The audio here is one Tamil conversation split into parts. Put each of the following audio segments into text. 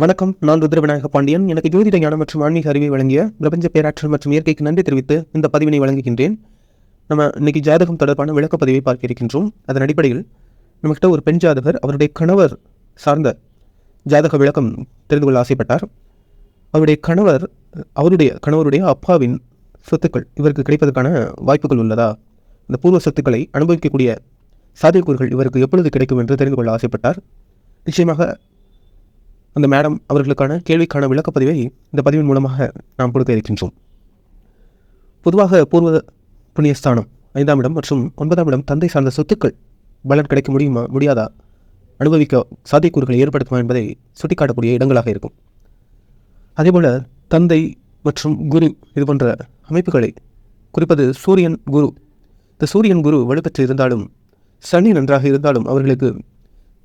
வணக்கம் நான் ருத்ரவிநாயக பாண்டியன். எனக்கு ஜோதிட ஞானம் மற்றும் ஆன்மீக அறிவை வழங்கிய பிரபஞ்ச பேராற்றல் மற்றும் இயற்கைக்கு நன்றி தெரிவித்து இந்த பதிவினை வழங்குகின்றேன். நம்ம இன்னைக்கு ஜாதகம் தொடர்பான விளக்கப்பதிவை பார்க்க இருக்கின்றோம். அதன் அடிப்படையில் நம்மகிட்ட ஒரு பெண் ஜாதகர் அவருடைய கணவர் சார்ந்த ஜாதக விளக்கம் தெரிந்து கொள்ள ஆசைப்பட்டார். அவருடைய கணவர் அவருடைய கணவருடைய அப்பாவின் சொத்துக்கள் இவருக்கு கிடைப்பதற்கான வாய்ப்புகள் உள்ளதா? இந்த பூர்வ சொத்துக்களை அனுபவிக்கக்கூடிய சாத்தியக்கூறுகள் இவருக்கு எப்பொழுது கிடைக்கும் என்று தெரிந்து கொள்ள ஆசைப்பட்டார். நிச்சயமாக அந்த மேடம் அவர்களுக்கான கேள்விக்கான விளக்கப்பதிவை இந்த பதிவின் மூலமாக நாம் கொடுக்க இருக்கின்றோம். பொதுவாக பூர்வ புண்ணியஸ்தானம் ஐந்தாம் இடம் மற்றும் ஒன்பதாம் இடம் தந்தை சார்ந்த சொத்துக்கள் பலன் கிடைக்க முடியுமா முடியாதா? அனுபவிக்க சாத்தியக்கூறுகளை ஏற்படுத்துமா என்பதை சுட்டிக்காட்டக்கூடிய இடங்களாக இருக்கும். அதேபோல் தந்தை மற்றும் குரு இது போன்ற அமைப்புகளை குறிப்பது சூரியன் குரு. இந்த சூரியன் குரு வலுப்பெற்று இருந்தாலும் சனி நன்றாக இருந்தாலும் அவர்களுக்கு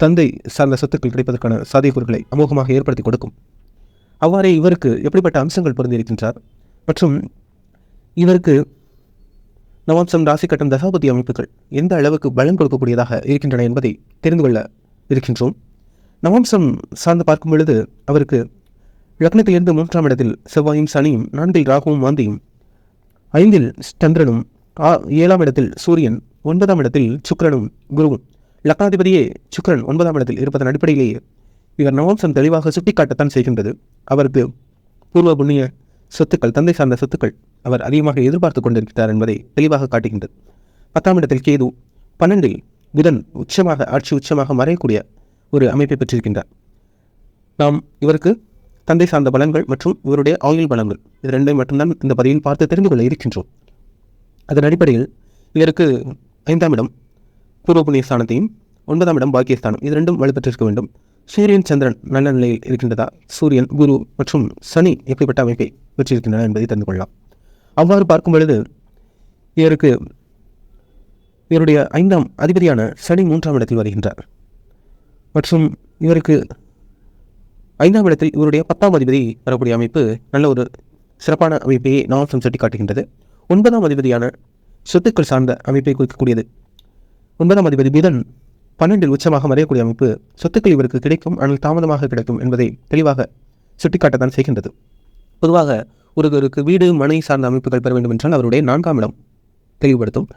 தந்தை சார்ந்த சொத்துக்கள் கிடைப்பதற்கான சாத்தியக்கூறுகளை அமோகமாக ஏற்படுத்தி கொடுக்கும். அவ்வாறே இவருக்கு எப்படிப்பட்ட அம்சங்கள் பொருந்தியிருக்கின்றார்? மற்றும் இவருக்கு நவாம்சம் ராசி கட்டம் தசாபதி அமைப்புகள் எந்த அளவுக்கு பலன் கொடுக்கக்கூடியதாக இருக்கின்றன என்பதை தெரிந்து கொள்ள இருக்கின்றோம். நவாம்சம் சார்ந்து பார்க்கும் பொழுது அவருக்கு லக்னத்திலிருந்து மூன்றாம் இடத்தில் செவ்வாயும் சனியும் நான்கில் ராகுவும் வாந்தியும் ஐந்தில் சந்திரனும் ஆ ஏழாம் இடத்தில் சூரியன் ஒன்பதாம் இடத்தில் சுக்கரனும் குருவும் லக்னாதிபதியே சுக்கரன் ஒன்பதாம் இடத்தில் இருப்பதன் அடிப்படையிலேயே இவர் நவம்சம் தெளிவாக சுட்டிக்காட்டத்தான் செய்கின்றது. அவருக்கு பூர்வ புண்ணிய சொத்துக்கள் தந்தை சார்ந்த சொத்துக்கள் அவர் அதிகமாக எதிர்பார்த்து கொண்டிருக்கிறார் என்பதை தெளிவாக காட்டுகின்றது. பத்தாம் இடத்தில் கேது பன்னெண்டில் புதன் உச்சமாக ஆட்சி உச்சமாக மறையக்கூடிய ஒரு அமைப்பை பெற்றிருக்கின்றார். நாம் இவருக்கு தந்தை சார்ந்த பலன்கள் மற்றும் இவருடைய ஆயுள் பலன்கள் இது ரெண்டையும் மட்டும்தான் இந்த பதிவில் பார்த்து தெரிந்து கொள்ள இருக்கின்றோம். அதன் அடிப்படையில் இவருக்கு ஐந்தாம் இடம் பூர்வ புண்ணிய ஸ்தானத்தையும் ஒன்பதாம் இடம் பாக்கியஸ்தானம். இது ரெண்டும் வலுப்பெற்றிருக்க வேண்டும். சூரியன் சந்திரன் நல்ல நிலையில் இருக்கின்றதா? சூரியன் குரு மற்றும் சனி எப்படிப்பட்ட அமைப்பை பெற்றிருக்கின்றன என்பதை தெரிந்து கொள்ளலாம். அவ்வாறு பார்க்கும் பொழுது இவருக்கு இவருடைய ஐந்தாம் அதிபதியான சனி மூன்றாம் இடத்தில் வருகின்றார். மற்றும் இவருக்கு ஐந்தாம் இடத்தில் இவருடைய பத்தாம் அதிபதி வரக்கூடிய அமைப்பு நல்ல ஒரு சிறப்பான அமைப்பையே நவாம்சம் சுட்டி காட்டுகின்றது ஒன்பதாம் அதிபதியான சொத்துக்கள் சார்ந்த அமைப்பை குறிக்கக்கூடியது ஒன்பதாம் அதிபதி புதன் பன்னெண்டில் உச்சமாக மறையக்கூடிய அமைப்பு சொத்துக்கள் இவருக்கு கிடைக்கும் ஆனால் தாமதமாக கிடைக்கும் என்பதை தெளிவாக சுட்டிக்காட்டத்தான் செய்கின்றது. பொதுவாக ஒருவருக்கு வீடு மனை சார்ந்த அமைப்புகள் பெற வேண்டும் என்றால் அவருடைய நான்காம் இடம் தெளிவுபடுத்தும்.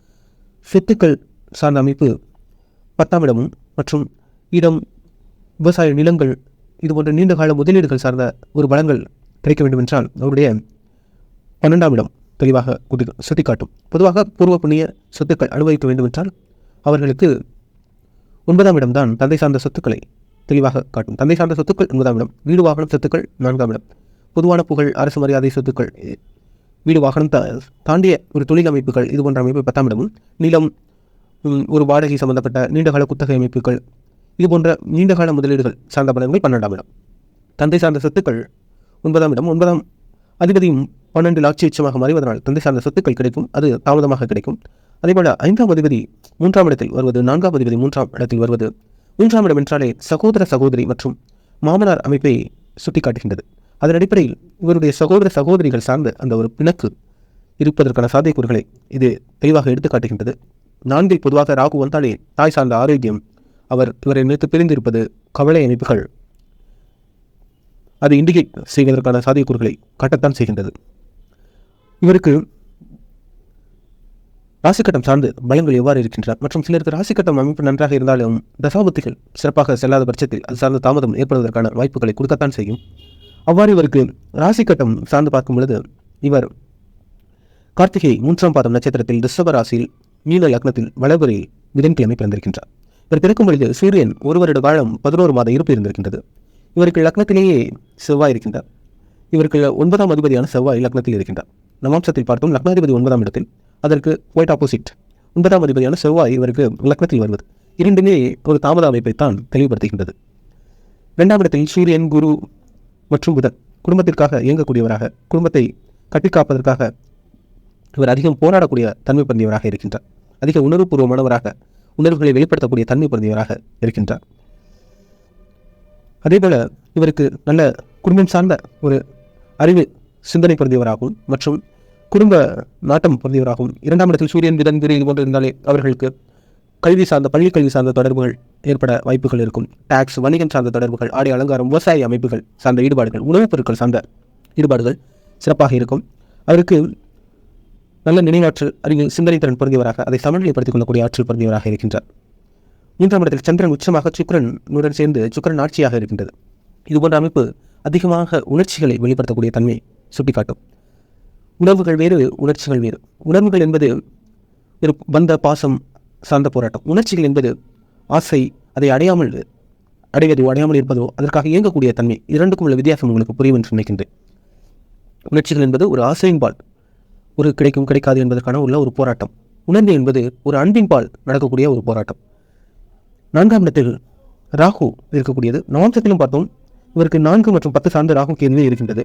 சொத்துக்கள் சார்ந்த அமைப்பு பத்தாம் இடமும் மற்றும் இடம் விவசாய நிலங்கள் இதுபோன்ற நீண்டகால முதலீடுகள் சார்ந்த ஒரு பலங்கள் கிடைக்க வேண்டுமென்றால் அவருடைய பன்னெண்டாம் இடம் தெளிவாக சுட்டிக்காட்டும். பொதுவாக பூர்வ புண்ணிய சொத்துக்கள் அனுபவிக்க வேண்டுமென்றால் அவர்களுக்கு ஒன்பதாம் இடம்தான் தந்தை சார்ந்த சொத்துக்களை தெளிவாக காட்டும். தந்தை சார்ந்த சொத்துக்கள் ஒன்பதாம் இடம். வீடு வாகனம் சொத்துக்கள் நான்காம் இடம். பொதுவான புகழ் அரசு மரியாதை சொத்துக்கள். வீடு வாகனம் தா தாண்டிய ஒரு தொழில் அமைப்புகள் இது போன்ற அமைப்பு பத்தாம் இடமும். நிலம் ஒரு வாடகை சம்பந்தப்பட்ட நீண்டகால குத்தகை அமைப்புகள். இது போன்ற நீண்டகால முதலீடுகள் சார்ந்த பலன்கள் பன்னெண்டாம் இடம். தந்தை சார்ந்த சொத்துக்கள் ஒன்பதாம் இடம். ஒன்பதாம் அதிபதியும் பன்னெண்டு ஆட்சி உச்சமாக மறைவதனால் தந்தை சார்ந்த சொத்துக்கள் கிடைக்கும். அது தாமதமாக கிடைக்கும். அதேபோல ஐந்தாம் அதிபதி மூன்றாம் இடத்தில் வருவது நான்காம் அதிபதி மூன்றாம் இடத்தில் வருவது. மூன்றாம் இடம் என்றாலே சகோதர சகோதரி மற்றும் மாமனார் அமைப்பை சுட்டிக்காட்டுகின்றது. அதன் அடிப்படையில் இவருடைய சகோதர சகோதரிகள் சார்ந்த அந்த ஒரு பிணக்கு இருப்பதற்கான சாத்தியக்கூறுகளை இது தெளிவாக எடுத்துக்காட்டுகின்றது நான்கில் பொதுவாக ராகு வந்தாலே தாய் சார்ந்த ஆரோக்கியம் அவர் இவரை நினைத்து பிரிந்திருப்பது கவலை அமைப்புகள் அது இண்டிகேட் செய்வதற்கான சாத்தியக்கூறுகளை காட்டத்தான் செய்கின்றது. இவருக்கு ராசிக்கட்டம் சார்ந்து பலங்கள் எவ்வாறு இருக்கின்றார் மற்றும் சிலருக்கு ராசிக்கட்டம் அமைப்பு நன்றாக இருந்தாலும் தசாபத்துகள் சிறப்பாக செல்லாத பட்சத்தில் அது சார்ந்த தாமதம் ஏற்படுவதற்கான வாய்ப்புகளை கொடுக்கத்தான் செய்யும். அவ்வாறு இவருக்கு ராசிக்கட்டம் சார்ந்து பார்க்கும் பொழுது இவர் கார்த்திகை மூன்றாம் பாதம் நட்சத்திரத்தில் ரிஷப ராசியில் மீன லக்னத்தில் வளபுரையில் புதன்கிழமை பிறந்திருக்கின்றார். இவர் பிறக்கும் பொழுது சூரியன் ஒரு வருட காலம் பதினோரு மாத இருப்பு இருந்திருக்கின்றது. இவருக்கு லக்னத்திலேயே செவ்வாய் இருக்கின்றார். இவருக்கு ஒன்பதாம் அதிபதியான செவ்வாய் லக்னத்தில் இருக்கின்றார். நவாம்சத்தில் பார்த்தோம் லக்னாதிபதி ஒன்பதாம் இடத்தில் அதற்கு ஒயிட் ஆப்போசிட் ஒன்பதாம் அதிபதியான செவ்வாய் இவருக்கு லக்னத்தில் வருவது. இரண்டுமே ஒரு தாமத அமைப்பைத்தான் தெளிவுபடுத்துகின்றது. இரண்டாம் இடத்தில் சூரியன் குரு மற்றும் புதன் குடும்பத்திற்காக இயங்கக்கூடியவராக குடும்பத்தை கட்டிக்காப்பதற்காக இவர் அதிகம் போராடக்கூடிய தன்மை பொருந்தியவராக இருக்கின்றார். அதிக உணர்வுபூர்வமானவராக உணர்வுகளை வெளிப்படுத்தக்கூடிய தன்மை பொருந்தியவராக இருக்கின்றார். அதேபோல இவருக்கு நல்ல குடும்பம் சார்ந்த ஒரு அறிவு சிந்தனை பொருந்தியவராகவும் மற்றும் குடும்ப நாட்டம் பொருந்தியவராகும் இரண்டாம் இடத்தில் சூரியன் புதன் இது போன்று இருந்தாலே அவர்களுக்கு கல்வி சார்ந்த பள்ளி கல்வி சார்ந்த தொடர்புகள் ஏற்பட வாய்ப்புகள் இருக்கும். டாக்ஸ் வணிகம் சார்ந்த தொடர்புகள் ஆடை அலங்காரம் விவசாய அமைப்புகள் சார்ந்த ஈடுபாடுகள் உணவுப் பொருட்கள் சார்ந்த ஈடுபாடுகள் சிறப்பாக இருக்கும். அவருக்கு நல்ல நினைவாற்றல் அறிவு சிந்தனை திறன் பொருந்தியவராக அதை சமநிலைப்படுத்திக் கொள்ளக்கூடிய ஆற்றல் பொருந்தியவராக இருக்கின்றார். மூன்றாம் இடத்தில் சந்திரன் உச்சமாக சுக்கரனுடன் சேர்ந்து சுக்கிரன் ஆட்சியாக இருக்கின்றது. இதுபோன்ற அமைப்பு அதிகமாக உணர்ச்சிகளை வெளிப்படுத்தக்கூடிய தன்மை சுட்டிக்காட்டும். உணர்வுகள் வேறு உணர்ச்சிகள் வேறு. உணர்வுகள் என்பது வந்த பந்த பாசம் சார்ந்த போராட்டம். உணர்ச்சிகள் என்பது ஆசை அதை அடையாமல் அடைவதோ அடையாமல் இருப்பதோ அதற்காக இயங்கக்கூடிய தன்மை. இரண்டுக்கும் உள்ள வித்தியாசம் உங்களுக்கு புரியும் என்று நினைக்கின்றேன். உணர்ச்சிகள் என்பது ஒரு ஆசையின் பால். ஒரு கிடைக்கும் கிடைக்காது என்பதற்கான உள்ள ஒரு போராட்டம். உணர்வு என்பது ஒரு அன்பின் பால் நடக்கக்கூடிய ஒரு போராட்டம். நான்காம் இடத்தில் ராகு இருக்கக்கூடியது. நவாம்சத்திலும் பார்த்தோம் இவருக்கு நான்கு மற்றும் பத்து சார்ந்த ராகு கேள்வி இருக்கின்றது.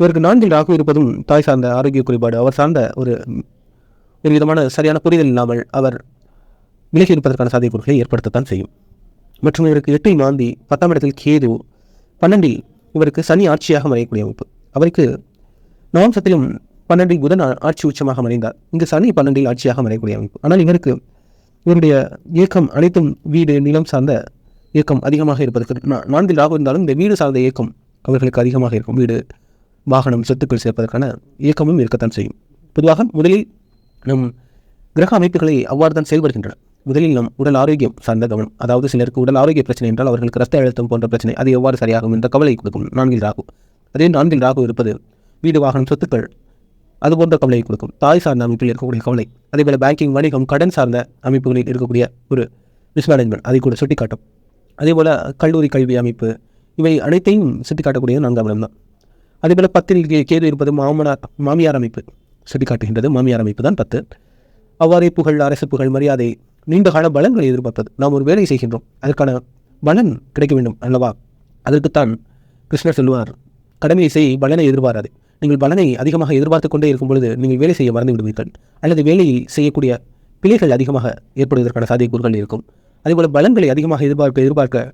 இவருக்கு நான்கில் ராகு இருப்பதும் தாய் சார்ந்த ஆரோக்கிய குறைபாடு அவர் சார்ந்த ஒரு ஒரு விதமான சரியான புரிதல் இல்லாமல் அவர் விலகி இருப்பதற்கான சாத்தியக்கூறுகளை ஏற்படுத்தத்தான் செய்யும். மற்றும் இவருக்கு எட்டில் மாந்தி பத்தாம் இடத்தில் கேது பன்னெண்டில் இவருக்கு சனி ஆட்சியாக மறையக்கூடிய அமைப்பு. அவருக்கு நவம்சத்திலும் பன்னெண்டில் புதன் ஆட்சி உச்சமாக மறைந்தார் இங்கு சனி பன்னெண்டில் ஆட்சியாக மறையக்கூடிய அமைப்பு. ஆனால் இவருக்கு இவருடைய இயக்கம் அனைத்தும் வீடு நிலம் சார்ந்த இயக்கம் அதிகமாக இருப்பதற்கு நான்கில் ராகு இருந்தாலும் இந்த வீடு சார்ந்த இயக்கம் அவர்களுக்கு அதிகமாக இருக்கும். வீடு வாகனம் சொத்துக்கள் சேர்ப்பதற்கான இயக்கமும் இருக்கத்தான் செய்யும். பொதுவாக முதலில் நம் கிரக அமைப்புகளை அவ்வாறு தான் செயல்படுகின்றன. முதலில் நம் உடல் ஆரோக்கியம் சார்ந்த கவனம். அதாவது சிலருக்கு உடல் ஆரோக்கிய பிரச்சனை என்றால் அவர்களுக்கு ரத்த அழுத்தம் போன்ற பிரச்சனை அது எவ்வாறு சரியாகும் என்ற கவலை கொடுக்கும். நான்கில் ராகு. அதே நான்கில் ராகு இருப்பது வீடு வாகனம் சொத்துக்கள் அது போன்ற கவலையை கொடுக்கும். தாய் சார்ந்த அமைப்பில் இருக்கக்கூடிய கவலை. அதேபோல் பேங்கிங் வணிகம் கடன் சார்ந்த அமைப்புகளில் இருக்கக்கூடிய ஒரு மிஸ்மேனேஜ்மெண்ட் அதை கூட சுட்டிக்காட்டும். அதேபோல் கல்லூரி கல்வி அமைப்பு இவை அனைத்தையும் சுட்டிக்காட்டக்கூடியது நான்காம் இடம் தான் அதேபோல பத்தில் கேது இருப்பது மாமனார் மாமியார் அமைப்பு. சுட்டிக்காட்டுகின்றது மாமியார் அமைப்பு தான் பத்து. அவ்வாறே புகழ் அரசு புகழ் மரியாதை நீண்டகால பலன்களை எதிர்பார்ப்பது. நாம் ஒரு வேலை செய்கின்றோம். அதற்கான பலன் கிடைக்க வேண்டும் அல்லவா? அதற்குத்தான் கிருஷ்ணர் சொல்லுவார் கடமையை செய் பலனை எதிர்பாராது. நீங்கள் பலனை அதிகமாக எதிர்பார்த்து கொண்டே இருக்கும் பொழுது நீங்கள் வேலை செய்ய மறந்து விடுவீர்கள். அல்லது வேலையை செய்யக்கூடிய பிழைகள் அதிகமாக ஏற்படுவதற்கான சாத்தியக்கூறுகள் இருக்கும். அதேபோல் பலன்களை அதிகமாக எதிர்பார்க்க எதிர்பார்க்க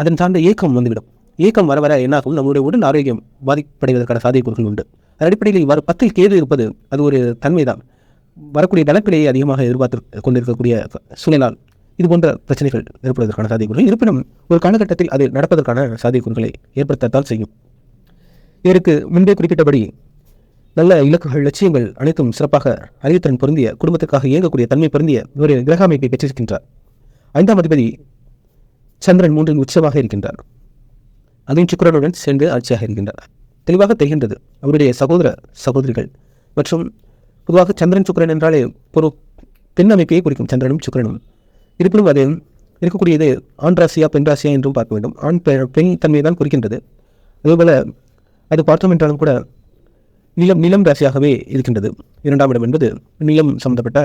அதன் சார்ந்த ஏக்கம் வந்துவிடும். ஏக்கம் வர வர என்னாகும்? நம்முடைய உடல் ஆரோக்கியம் பாதிப்படைவதற்கான சாத்தியக்கூறுகள் உண்டு. அதன் அடிப்படையில் இவ்வாறு பத்தில் கேது இருப்பது அது ஒரு தன்மைதான். வரக்கூடிய நிலப்பிலேயே அதிகமாக எதிர்பார்த்து கொண்டிருக்கக்கூடிய சூழலால் இது போன்ற பிரச்சனைகள் ஏற்படுவதற்கான சாத்தியக்கூறுகள். இருப்பினும் ஒரு காலகட்டத்தில் அது நடப்பதற்கான சாத்தியக்கூறுகளை ஏற்படுத்தத்தான் செய்யும். இதற்கு முன்பே குறிப்பிட்டபடி நல்ல இலக்குகள் லட்சியங்கள் அனைத்தும் சிறப்பாக அறிவுத்திறன் பொருந்திய குடும்பத்திற்காக இயங்கக்கூடிய தன்மை பொருந்திய ஒரு கிரக அமைப்பை பெற்றிருக்கின்றார். ஐந்தாம் அதிபதி சந்திரன் மூன்றில் உச்சமாக இருக்கின்றார். அதுவும் சுக்கரனுடன் சேர்ந்து ஆட்சியாக இருக்கின்றார். தெளிவாக தெரிகின்றது அவருடைய சகோதர சகோதரிகள் மற்றும் பொதுவாக சந்திரன் சுக்கரன் என்றாலே ஒரு பெண் அமைப்பையே குறிக்கும் சந்திரனும் சுக்கரனும். இருப்பினும் அது இருக்கக்கூடியது ஆண் ராசியா பெண் ராசியா என்றும் பார்க்க வேண்டும். ஆண் பெண் தன்மையை தான் குறிக்கின்றது. அதேபோல் அது பார்த்தோம் என்றாலும் கூட நிலம் நிலம் ராசியாகவே இருக்கின்றது. இரண்டாம் இடம் என்பது நிலம் சம்பந்தப்பட்ட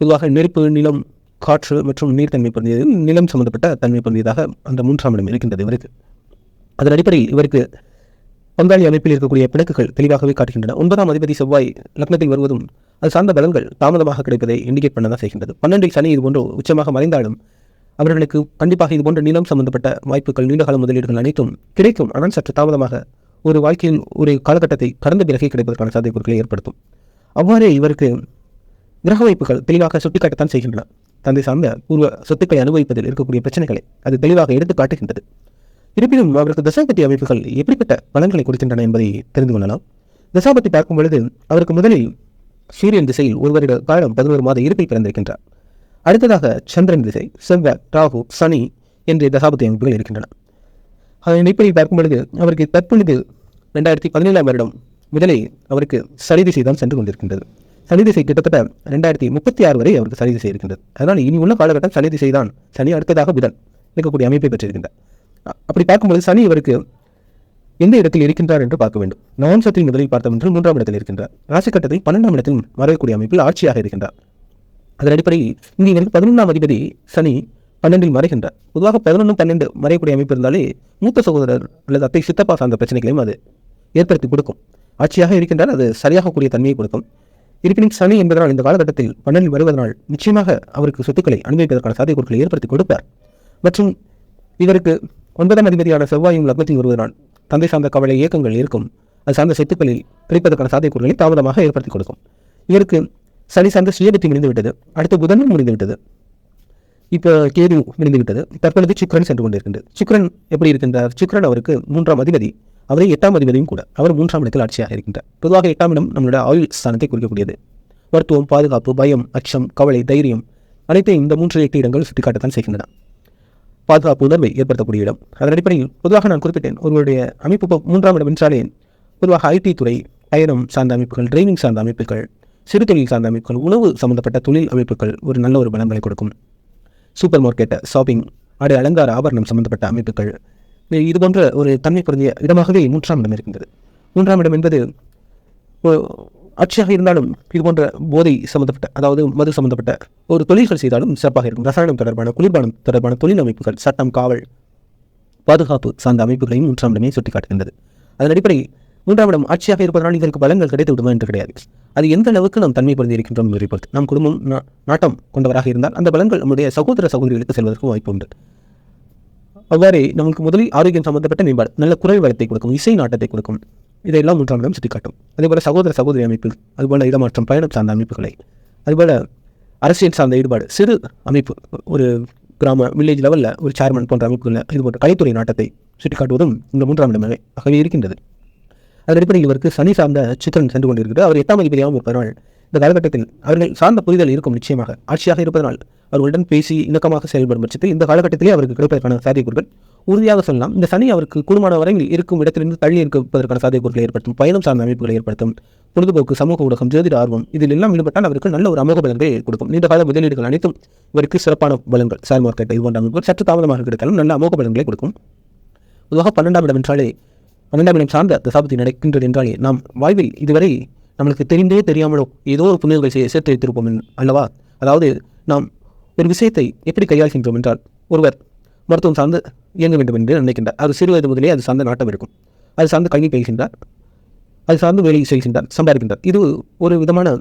பொதுவாக நெருப்பு நிலம் காற்று மற்றும் நீர்த்தன்மை பொருந்தியது. நிலம் சம்பந்தப்பட்ட தன்மை பொருந்தியதாக அந்த மூன்றாம் இடம் இருக்கின்றது இவருக்கு. அதன் அடிப்படையில் இவருக்கு பங்காளி அமைப்பில் இருக்கக்கூடிய பிணக்குகள் தெளிவாகவே காட்டுகின்றன. ஒன்பதாம் அதிபதி செவ்வாய் லக்னத்தில் வருவதும் அது சார்ந்த பலன்கள் தாமதமாக கிடைப்பதை இண்டிகேட் பண்ண தான் செய்கின்றது. பன்னெண்டில் சனி இது போன்று உச்சமாக மறைந்தாலும் அவர்களுக்கு கண்டிப்பாக இது போன்ற நிலம் சம்பந்தப்பட்ட வாய்ப்புகள் நீண்டகால முதலீடுகள் அனைத்தும் கிடைக்கும். ஆனால் சற்று தாமதமாக ஒரு வாழ்க்கையில் ஒரு காலகட்டத்தை கடந்த பிறகே கிடைப்பதற்கான சாத்தியக்கூறுகளை ஏற்படுத்தும். அவ்வாறே இவருக்கு கிரக வைப்புகள் தெளிவாக சுட்டிக்காட்டத்தான் செய்கின்றன. தந்தை சார்ந்த பூர்வ சொத்துக்களை அனுபவிப்பதில் இருக்கக்கூடிய பிரச்சனைகளை அது தெளிவாக எடுத்து காட்டுகின்றது இருப்பினும் அவருக்கு தசாபத்தி அமைப்புகள் எப்படிப்பட்ட பலன்களை கொடுக்கின்றன என்பதை தெரிந்து கொள்ளலாம். தசாபத்தி பார்க்கும் பொழுது அவருக்கு முதலில் சூரியன் திசையில் ஒரு வருட காலம் பதினோரு மாத இருப்பை பிறந்திருக்கின்றார். அடுத்ததாக சந்திரன் திசை செவ்வாய் ராகு சனி என்ற தசாபத்தி அமைப்புகள் இருக்கின்றன. அதன் அடிப்படையில் பார்க்கும் பொழுது அவருக்கு தற்பொழுது ரெண்டாயிரத்தி பதினேழாம் வருடம் முதலில் அவருக்கு சனி திசை தான் சென்று கொண்டிருக்கின்றது. சனி திசை கிட்டத்தட்ட ரெண்டாயிரத்தி முப்பத்தி ஆறு வரை அவருக்கு சனி திசை இருக்கின்றது. அதனால் இனி உள்ள காலகட்டம் சனி திசை தான். சனி அடுத்ததாக புதன் இருக்கக்கூடிய அமைப்பை பெற்றிருக்கின்றார். அப்படி பார்க்கும்போது சனி இவருக்கு எந்த இடத்தில் இருக்கின்றார் என்று பார்க்க வேண்டும். நவம்சத்தில் முதலில் பார்த்தோம் மூன்றாம் இடத்தில் இருக்கின்றார். ராசிக்கட்டத்தில் பன்னெண்டாம் இடத்தில் மறையக்கூடிய அமைப்பில் ஆட்சியாக இருக்கின்றார். அதன் அடிப்படையில் இங்கே எனக்கு பதினொன்றாம் அதிபதி சனி பன்னெண்டில் மறைகின்றார். பொதுவாக பதினொன்று பன்னெண்டு மறையக்கூடிய அமைப்பு இருந்தாலே மூத்த சகோதரர் அல்லது அத்தை சித்தப்பா சார்ந்த பிரச்சனைகளையும் அது ஏற்படுத்தி கொடுக்கும். ஆட்சியாக இருக்கின்றால் அது சரியாகக்கூடிய தன்மையை கொடுக்கும். இருப்பினும் சனி என்பதனால் இந்த காலகட்டத்தில் பன்னெண்டில் வருவதனால் நிச்சயமாக அவருக்கு சொத்துக்களை அனுபவிப்பதற்கான சாத்தியக்கூறுகளை ஏற்படுத்தி கொடுப்பார். மற்றும் இவருக்கு ஒன்பதாம் அதிபதியான செவ்வாயும் லக்னத்தில் வருவதனால் தந்தை சார்ந்த கவலை இயக்கங்கள் இருக்கும். அது சார்ந்த சொத்துக்களில் கிடைப்பதற்கான சாத்தியக்கூறுகளை தாமதமாக ஏற்படுத்தி கொடுக்கும். இவருக்கு சனி சார்ந்த சுயபத்தி முடிந்துவிட்டது. அடுத்த புதனும் முடிந்துவிட்டது. இப்போ கேது முடிந்துவிட்டது. தற்பொழுது சுக்ரன் சென்று கொண்டிருக்கின்றது. சுக்கிரன் எப்படி இருக்கின்றார்? சுக்ரன் அவருக்கு மூன்றாம் அதிபதி. அவரே எட்டாம் அதிபதியும் கூட. அவர் மூன்றாம் இடத்தில் ஆட்சியாக இருக்கின்றார். பொதுவாக எட்டாம் இடம் நம்மளோட ஆயுள் ஸ்தானத்தை குறிக்கக்கூடியது. மருத்துவம் பாதுகாப்பு பயம் அச்சம் கவலை தைரியம் அனைத்தையும் இந்த மூன்று எட்டு இடங்கள் சுட்டிக்காட்டத்தான் செய்கின்றன. பாதுகாப்பு உணர்வை ஏற்படுத்தக்கூடிய இடம். அதன் அடிப்படையில் பொதுவாக நான் குறிப்பிட்டேன் உங்களுடைய அமைப்பு மூன்றாம் இடம் என்றாலே பொதுவாக ஐடி துறை பயணம் சார்ந்த அமைப்புகள் டிரைவிங் சார்ந்த அமைப்புகள் சிறு தொழில் சார்ந்த அமைப்புகள் உணவு சம்பந்தப்பட்ட தொழில் அமைப்புகள் ஒரு நல்ல ஒரு பலன்களை கொடுக்கும். சூப்பர் மார்க்கெட் ஷாப்பிங் ஆடை அலங்கார ஆபரணம் சம்பந்தப்பட்ட அமைப்புகள் இது போன்ற ஒரு தன்மை பொருந்திய இடமாகவே மூன்றாம் இடம் இருக்கின்றது. மூன்றாம் இடம் என்பது ஆட்சியாக இருந்தாலும் இது போன்ற போதை சம்பந்தப்பட்ட அதாவது மது சம்பந்தப்பட்ட ஒரு தொழில்கள் செய்தாலும் சிறப்பாக இருக்கும். ரசாயனம் தொடர்பான குளிர்பானம் தொடர்பான தொழில் அமைப்புகள் சட்டம் காவல் பாதுகாப்பு சார்ந்த அமைப்புகளையும் மூன்றாம் இடமே சுட்டிக்காட்டுகின்றது. அதன் அடிப்படையில் மூன்றாம் இடம் ஆட்சியாக இருப்பதனால் இதற்கு பலன்கள் கிடைத்து விடுமா என்று கிடையாது. அது எந்த அளவுக்கு நாம் தன்மை பொருந்தி இருக்கின்றோம் என்பதை பொறுத்து. நம் குடும்பம் நாட்டம் கொண்டவராக இருந்தால் அந்த பலன்கள் நம்முடைய சகோதர சகோதரிகளுக்கு செல்வதற்கு வாய்ப்பு உண்டு. அவ்வாறே நமக்கு முதலில் ஆரோக்கியம் சம்பந்தப்பட்ட மேம்பாடு நல்ல குரல் வளத்தை கொடுக்கும் இசை நாட்டத்தை கொடுக்கும் இதையெல்லாம் மூன்றாம் இடம் சுட்டிக்காட்டும். அதேபோல் சகோதர சகோதரி அமைப்பு அதுபோல் இடமாற்றம் பயணம் சார்ந்த அமைப்புகளை அதுபோல் அரசியல் சார்ந்த ஈடுபாடு சிறு அமைப்பு ஒரு கிராம வில்லேஜ் லெவலில் ஒரு சேர்மன் போன்ற அமைப்புகளில் இது போன்ற கலைத்துறை நாட்டத்தை சுட்டிக்காட்டுவதும் இந்த மூன்றாம் இடமே ஆகவே இருக்கின்றது. அதன் அடிப்படையில் இவருக்கு சனி சார்ந்த சித்திரன் சென்று கொண்டிருக்கிறது. அவர் எட்டாம் அதிபதியாகவும் இருப்பதனால் இந்த காலகட்டத்தில் அவர்கள் சார்ந்த புரிதல் இருக்கும் நிச்சயமாக. ஆட்சியாக இருப்பதனால் அவர்களுடன் பேசி இணக்கமாக செயல்படும் பட்சத்தில் இந்த காலகட்டத்திலே அவருக்கு கிடைப்பதற்கான சாத்தியக்கூறுகள் உறுதியாக சொல்லலாம். இந்த சனி அவருக்கு கூடுமான வரையில் இருக்கும் இடத்திலிருந்து தள்ளி இருப்பதற்கான சாத்தியக்கூறுகளை ஏற்படுத்தும் பயணம் சார்ந்த அமைப்புகளை ஏற்படுத்தும் பொழுதுபோக்கு சமூக ஊடகம் ஜோதிட ஆர்வம் இதில் எல்லாம் ஈடுபட்டால் அவருக்கு நல்ல ஒரு அமோக பலன்களை கொடுக்கும். நீண்ட கால முதலீடுகள் அனைத்தும் இவருக்கு சிறப்பான பலன்கள். ஷேர் மார்க்கெட் இது போன்ற அமைப்புகள் சற்று தாமதமாக கிடைத்தாலும் நல்ல அமோக பலன்களை கொடுக்கும். பொதுவாக பன்னெண்டாம் இடம் என்றாலே பன்னெண்டாம் இடம் சார்ந்த தசாபதி நடக்கின்றது என்றாலே நாம் வாழ்வில் இதுவரை நம்மளுக்கு தெரிந்தே தெரியாமலோ ஏதோ ஒரு புண்ணியங்கள் செய்ய சேர்த்து வைத்திருப்போம் அல்லவா? அதாவது நாம் ஒரு விஷயத்தை எப்படி கையாள்கின்றோம் என்றால் ஒருவர் மருத்துவம் சார்ந்து இயங்க வேண்டும் என்று நினைக்கின்றார். அது சிறு வயது முதலே அது சார்ந்த நாட்டம் இருக்கும். அது சார்ந்து கல்வி பயில்கின்றார். அது சார்ந்து வேலை செய்கின்றார் சம்பாதிக்கின்றார். இது ஒரு விதமான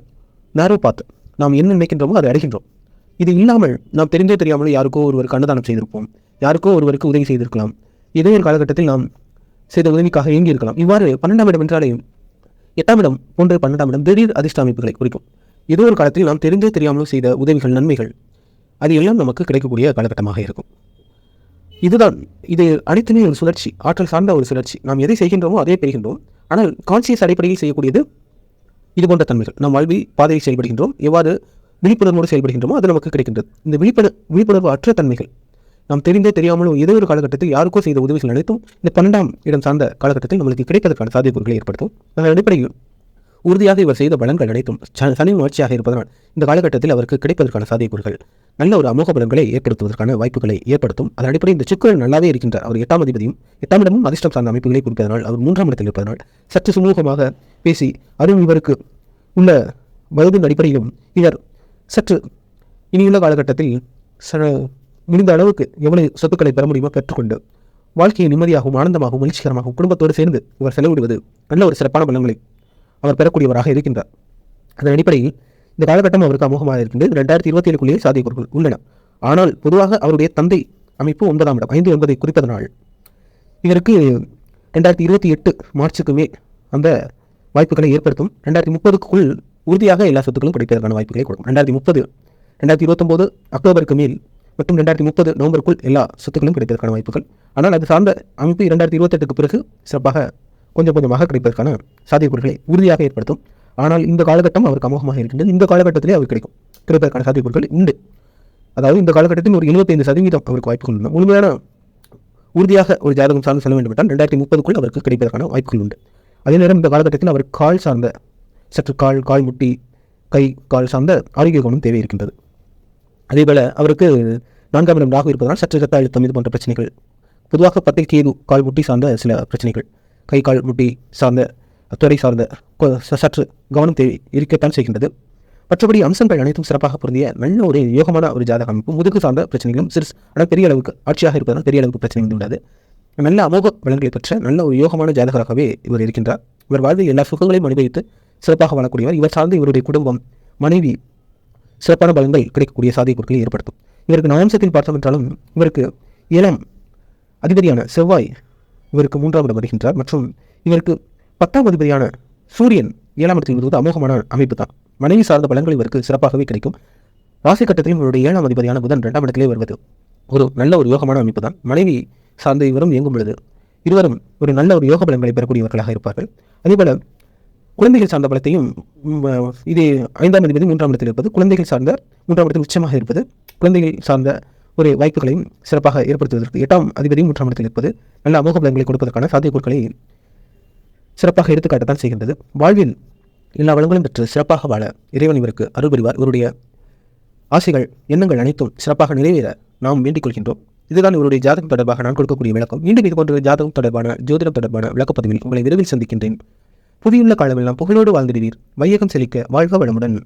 நேரோ பார்த்து நாம் என்ன நினைக்கின்றோமோ அதை அடைகின்றோம். இது இல்லாமல் நாம் தெரிந்தே தெரியாமல் யாருக்கோ ஒருவருக்கு அன்னதானம் செய்திருப்போம். யாருக்கோ ஒருவருக்கு உதவி செய்திருக்கலாம். இதே ஒரு காலகட்டத்தில் நாம் செய்த உதவிக்காக இயங்கி இருக்கலாம் இவ்வாறு பன்னெண்டாம் இடம் என்றாலே எட்டாம் இடம் போன்ற பன்னெண்டாம் இடம் திடீர் அதிர்ஷ்ட அமைப்புகளை குறிக்கும். ஏதோ ஒரு காலத்தில் நாம் தெரிந்தே தெரியாமலோ செய்த உதவிகள் நன்மைகள். அது எல்லாம் நமக்கு கிடைக்கக்கூடிய காலகட்டமாக இருக்கும். இதுதான் இது அனைத்துமே ஒரு சுழற்சி ஆற்றல் சார்ந்த ஒரு சுழற்சி. நாம் எதை செய்கின்றோமோ அதே பெறுகின்றோம். ஆனால் கான்சியஸ் அடிப்படையில் செய்யக்கூடியது இது போன்ற தன்மைகள். நாம் வாழ்வில் பாதையில் செயல்படுகின்றோம். எவ்வாறு விழிப்புணர்வோடு செயல்படுகின்றோமோ அது நமக்கு கிடைக்கின்றது. இந்த விழிப்புண விழிப்புணர்வு அற்ற தன்மைகள் நாம் தெரிந்தே தெரியாமலோ ஏதோ ஒரு காலகட்டத்தில் யாருக்கோ செய்த உதவிகள் அனைத்தும் இந்த பன்னெண்டாம் இடம் சார்ந்த காலகட்டத்தில் நம்மளுக்கு கிடைப்பதற்கான சாத்தியக்கூறுகளை ஏற்படுத்தும். அதன் அடிப்படையில் உறுதியாக இவர் செய்த பலன்கள் அனைத்தும் ச- சனி உணர்ச்சியாக இருப்பதனால் இந்த காலகட்டத்தில் அவருக்கு கிடைப்பதற்கான சாத்தியக்கூறுகள் நல்ல ஒரு அமோக பலன்களை ஏற்படுத்துவதற்கான வாய்ப்புகளை ஏற்படுத்தும். அதன் அடிப்படையில் இந்த சுக்கரன் நல்லாவே இருக்கின்ற அவர் எட்டாம் அதிபதியும் எட்டாம் இடமும் அதிர்ஷ்டம் சார்ந்த அமைப்புகளை குறிப்பதனால் அவர் மூன்றாம் இடத்தில் இருப்பதனால் சற்று சுமூகமாக பேசி அதுவும் இவருக்கு உள்ள வயதின் அடிப்படையிலும் இவர் சற்று இனியுள்ள காலகட்டத்தில் ச- முடிந்த அளவுக்கு எவ்வளவு சொத்துக்களை பெற முடியுமோ பெற்றுக்கொண்டு வாழ்க்கையை நிம்மதியாகவும் ஆனந்தமாகவும் மகிழ்ச்சிகரமாகவும் குடும்பத்தோடு சேர்ந்து இவர் செலவிடுவது நல்ல ஒரு சிறப்பான பலன்களை அவர் பெறக்கூடியவராக இருக்கின்றார். அதன் அடிப்படையில் இந்த காலகட்டம் அவருக்கு அமோகமாக இருக்கின்றது. ரெண்டாயிரத்தி இருபத்தி ஏழுக்குள்ளேயே சாத்தியக்கூறுகள் உள்ளன. ஆனால் பொதுவாக அவருடைய தந்தை அமைப்பு ஒன்பதாம் இடம் ஐந்து ஒன்பதை குறிப்பதனால் இவருக்கு ரெண்டாயிரத்தி இருபத்தி எட்டு மார்ச்சுக்குமே அந்த வாய்ப்புகளை ஏற்படுத்தும். ரெண்டாயிரத்தி முப்பதுக்குள் உறுதியாக எல்லா சொத்துக்களும் கிடைப்பதற்கான வாய்ப்புகளை கொடுக்கும். ரெண்டாயிரத்தி முப்பது ரெண்டாயிரத்தி இருபத்தொம்போது அக்டோபருக்கு மேல் மற்றும் ரெண்டாயிரத்தி முப்பது நவம்பருக்குள் எல்லா சொத்துக்களும் கிடைப்பதற்கான வாய்ப்புகள். ஆனால் அது சார்ந்த அமைப்பு இரண்டாயிரத்தி இருபத்தெட்டுக்கு பிறகு சிறப்பாக கொஞ்சம் கொஞ்சமாக கிடைப்பதற்கான சாத்தியக்கூறுகளை உறுதியாக ஏற்படுத்தும். ஆனால் இந்த காலகட்டம் அவருக்கு அமோகமாக இருக்கின்றது. இந்த காலகட்டத்திலே அவர் கிடைக்கும். கிடைப்பதற்கான சாத்தியக்கூறுகள் உண்டு. அதாவது இந்த காலகட்டத்தில் ஒரு 75% சதவீதம் அவருக்கு வாய்ப்புகள் உண்டு. முழுமையான உறுதியாக ஒரு ஜாதகம் சார்ந்து செல்ல வேண்டும் என்றால் ரெண்டாயிரத்தி முப்பதுக்குள் அவருக்கு கிடைப்பதற்கான வாய்ப்புகள் உண்டு. அதே நேரம் இந்த காலகட்டத்தில் அவர் கால் சார்ந்த சற்று கால் கால் முட்டி கை கால் சார்ந்த ஆரோக்கிய குணம் தேவை இருக்கின்றது. அதேபோல அவருக்கு நான்காம் இடம் ராகு இருப்பதனால் சற்று ரத்த அழுத்தம் இது போன்ற பிரச்சனைகள். பொதுவாக பத்தை கேது கால் முட்டி சார்ந்த சில பிரச்சனைகள். கை கால் முட்டி சார்ந்த துறை சார்ந்த ச- சற்று கவனம் தேவை இருக்கத்தான் செய்கின்றது. மற்றபடி அம்சங்கள் அனைத்தும் சிறப்பாக பொருந்திய நல்ல ஒரு யோகமான ஒரு ஜாதக அமைப்பு முதுகு சார்ந்த பிரச்சனைகளும் சிறு ஆனால் பெரிய அளவுக்கு ஆட்சியாக இருப்பதால் பெரிய அளவுக்கு பிரச்சனை வந்து நல்ல அமோக பலன்களை பெற்ற நல்ல ஒரு யோகமான ஜாதகராகவே இவர் இருக்கின்றார். இவர் வாழ்வில் எல்லா சுகங்களையும் அனுபவித்து சிறப்பாக வாழக்கூடியவர். இவர் சார்ந்து இவருடைய குடும்பம் மனைவி சிறப்பான பலன்கள் கிடைக்கக்கூடிய சாத்தியக்கூறுகளை ஏற்படுத்தும். இவருக்கு நவம்சத்தில் பார்த்தோம் என்றாலும் இவருக்கு ஏழாம் அதிபதியான செவ்வாய் இவருக்கு மூன்றாம் இடம் வருகின்றார். மற்றும் இவருக்கு பத்தாம் அதிபதியான சூரியன் ஏழாம் இடத்தில் வருவது அமோகமான அமைப்பு தான். மனைவி சார்ந்த பலன்கள் இவருக்கு சிறப்பாகவே கிடைக்கும். ராசி கட்டத்திலும் இவருடைய ஏழாம் அதிபதியான புதன் இரண்டாம் இடத்திலே வருவது ஒரு நல்ல ஒரு யோகமான அமைப்பு தான். மனைவி சார்ந்த இவரும் இயங்கும் பொழுது இருவரும் ஒரு நல்ல ஒரு யோக பலன்களை பெறக்கூடியவர்களாக இருப்பார்கள். அதேபோல குழந்தைகள் சார்ந்த பலத்தையும் இது ஐந்தாம் அதிபதி மூன்றாம் இடத்தில் இருப்பது குழந்தைகள் சார்ந்த மூன்றாம் இடத்தில் உச்சமாக இருப்பது குழந்தைகள் சார்ந்த ஒரு வாய்ப்புகளையும் சிறப்பாக ஏற்படுத்துவதற்கு எட்டாம் அதிபதியும் மூன்றாம் இடத்தில் இருப்பது நல்ல அமோக பலன்களை கொடுப்பதற்கான சாத்தியக்கூறுகளை சிறப்பாக எடுத்துக்காட்டத்தான் செய்கின்றது. வாழ்வில் எல்லா வளங்களும் பெற்று சிறப்பாக வாழ இறைவன் இவருக்கு அருள் புரிவார் இவருடைய ஆசைகள் எண்ணங்கள் அனைத்தும் சிறப்பாக நிறைவேற நாம் வேண்டிக் கொள்கின்றோம். இதுதான் இவருடைய ஜாதகம் தொடர்பாக நான் கொடுக்கக்கூடிய விளக்கம். மீண்டும் இது போன்ற ஜாதகம் தொடர்பான ஜோதிடம் தொடர்பான விளக்கப்பதிவில் உங்களை விரைவில் சந்திக்கின்றேன். புதியுள்ள காலமெல்லாம் புகழோடு வாழ்ந்திடுவீர். வையகம் செழிக்க வாழ்க வளமுடன்.